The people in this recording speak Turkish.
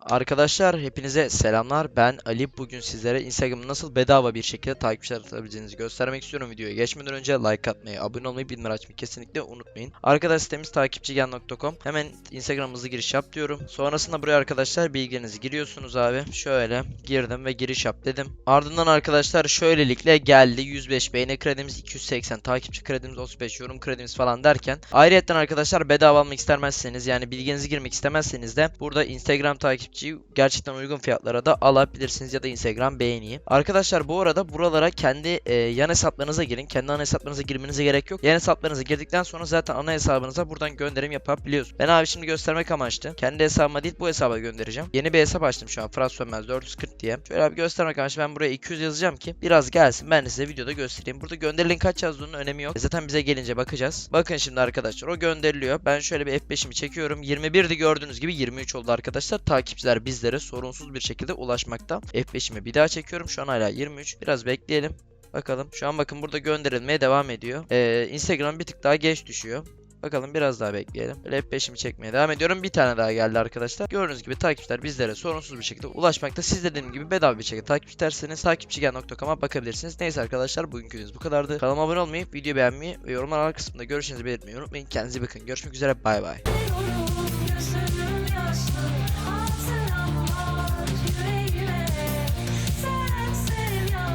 Arkadaşlar hepinize selamlar. Ben Ali. Bugün sizlere Instagram'ı nasıl bedava bir şekilde takipçiler atabileceğinizi göstermek istiyorum. Videoya geçmeden önce like atmayı, abone olmayı, bildirim açmayı kesinlikle unutmayın. Arkadaş sitemiz takipçigen.com. Hemen Instagram'ımızı giriş yap diyorum. Sonrasında buraya arkadaşlar bilgilerinizi giriyorsunuz abi. Şöyle girdim ve giriş yap dedim. Ardından arkadaşlar şöylelikle geldi. 105 beğeni kredimiz, 280 takipçi kredimiz, 35 yorum kredimiz falan derken. Ayrıca arkadaşlar bedava almak istemezseniz yani bilginizi girmek istemezseniz de burada Instagram takipçiyi gerçekten uygun fiyatlara da alabilirsiniz ya da Instagram beğeniyi. Arkadaşlar bu arada buralara kendi e, yan hesaplarınıza girin. Kendi ana hesaplarınıza girmenize gerek yok. Yan hesaplarınıza girdikten sonra zaten ana hesabınıza buradan gönderim yapabiliyorsunuz. Ben abi şimdi göstermek amaçlı kendi hesabıma değil bu hesaba göndereceğim. Yeni bir hesap açtım şu an. Fırat Sönmez 440 diye. Şöyle abi göstermek amaçlı ben buraya 200 yazacağım ki biraz gelsin. Ben de size videoda göstereyim. Burada gönderilen kaç yazdığının önemi yok. Zaten bize gelince bakacağız. Bakın şimdi arkadaşlar o gönderiliyor. Ben şöyle bir F5'imi çekiyorum. 21'di gördüğünüz gibi 23 oldu arkadaşlar. Takipçiler bizlere sorunsuz bir şekilde ulaşmakta. F5'imi bir daha çekiyorum. Şu an hala 23. Biraz bekleyelim. Bakalım. Şu an bakın burada gönderilmeye devam ediyor. Ee, Instagram bir tık daha geç düşüyor. Bakalım biraz daha bekleyelim. Böyle F5'imi çekmeye devam ediyorum. Bir tane daha geldi arkadaşlar. Gördüğünüz gibi takipçiler bizlere sorunsuz bir şekilde ulaşmakta. Siz de dediğim gibi bedava bir şekilde takip ederseniz takipçigen.com'a bakabilirsiniz. Neyse arkadaşlar bugünkü videomuz bu kadardı. Kanalıma abone olmayı, video beğenmeyi ve yorumlar kısmında görüşlerinizi belirtmeyi unutmayın. Kendinize bakın. Görüşmek üzere. Bay bay.